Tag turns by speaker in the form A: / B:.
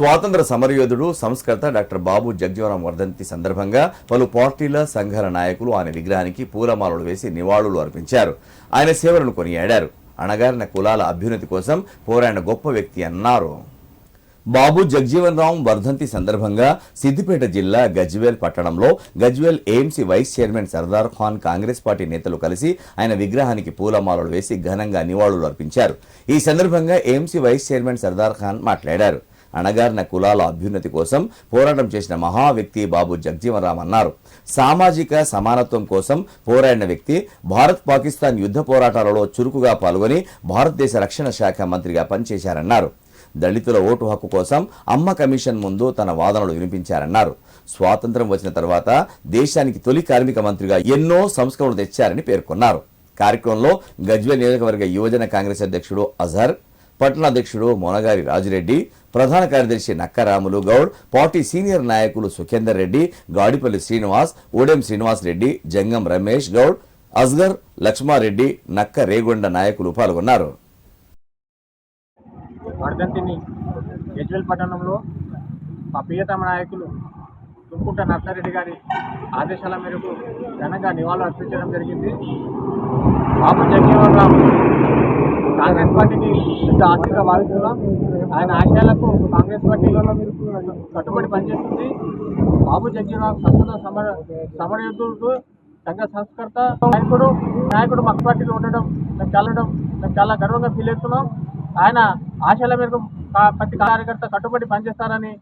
A: స్వాతంత్ర సమరయోధుడు సంస్కర్త డాక్టర్ బాబు జగ్జీవనం వర్ధంతి సందర్భంగా పలు పార్టీల సంఘాల నాయకులు ఆయన విగ్రహానికి పూలమాలలు వేసి నివాళులు అర్పించారు. ఆయన సేవలను కొనియాడారు. అణగారిన కులాల అభ్యున్నతి కోసం పోరాడిన గొప్ప వ్యక్తి అన్నారు. బాబు జగ్జీవన్ రామ్ వర్ధంతి సందర్భంగా సిద్దిపేట జిల్లా గజ్వేల్ పట్టణంలో Gajwel AMC vice chairman Sardar Khan Congress party నేతలు కలిసి ఆయన విగ్రహానికి పూలమాలలు వేసి ఘనంగా నివాళులు అర్పించారు. ఈ సందర్భంగా AMC vice chairman Sardar Khan మాట్లాడారు. అణగారిన కులాల అభ్యున్నతి కోసం పోరాటం చేసిన మహా వ్యక్తి బాబు జగ్జీవన్ అన్నారు. సామాజిక సమానత్వం కోసం పోరాడిన వ్యక్తి భారత్ పాకిస్తాన్ యుద్ధ పోరాటాలలో చురుకుగా పాల్గొని భారతదేశ రక్షణ శాఖ మంత్రిగా పనిచేశారన్నారు. దళితుల ఓటు హక్కు కోసం అమ్మ కమిషన్ ముందు తన వాదనలు వినిపించారన్నారు. స్వాతంత్రం వచ్చిన తర్వాత దేశానికి తొలి కార్మిక మంత్రిగా ఎన్నో సంస్కరణలు తెచ్చారని పేర్కొన్నారు. కార్యక్రమంలో గజ్వేల్ నియోజకవర్గ యువజన కాంగ్రెస్ అధ్యక్షుడు అజహర్ పట్టణాధ్యక్షుడు మొనగారి రాజురెడ్డి ప్రధాన కార్యదర్శి నక్కరాములు గౌడ్ పార్టీ సీనియర్ నాయకులు సుఖేందర్ రెడ్డి గాడిపల్లి శ్రీనివాస్ ఓడెం శ్రీనివాస్ రెడ్డి జంగం రమేష్ గౌడ్ అస్గర్ లక్ష్మారెడ్డి నక్క రేగొండ నాయకులు పాల్గొన్నారు.
B: వర్ధంతిని గజ్వెల్ పట్టణంలో మా ప్రియతమ నాయకులు తుంకుంట నర్సారెడ్డి గారి ఆదేశాల మేరకు ఘనంగా నివాళులు అర్పించడం జరిగింది. బాబు జగన్మోహన్ రావు కాంగ్రెస్ పార్టీకి పెద్ద ఆశగా భావిస్తున్నాం ఆయన ఆశయాలకు కాంగ్రెస్ పార్టీ కట్టుబడి పనిచేస్తుంది. బాబు జగన్మోహన్ స్వతంత్ర సమర సమరయుద్ధుడు సంఘ సంస్కర్త నాయకుడు నాయకుడు మా పార్టీలో ఉండడం మేము కలవడం మేము చాలా గర్వంగా ఫీల్ అవుతున్నాం ఆయన ఆశయాల మేరకు ప్రతి కార్యకర్త కట్టుబడి పనిచేస్తారని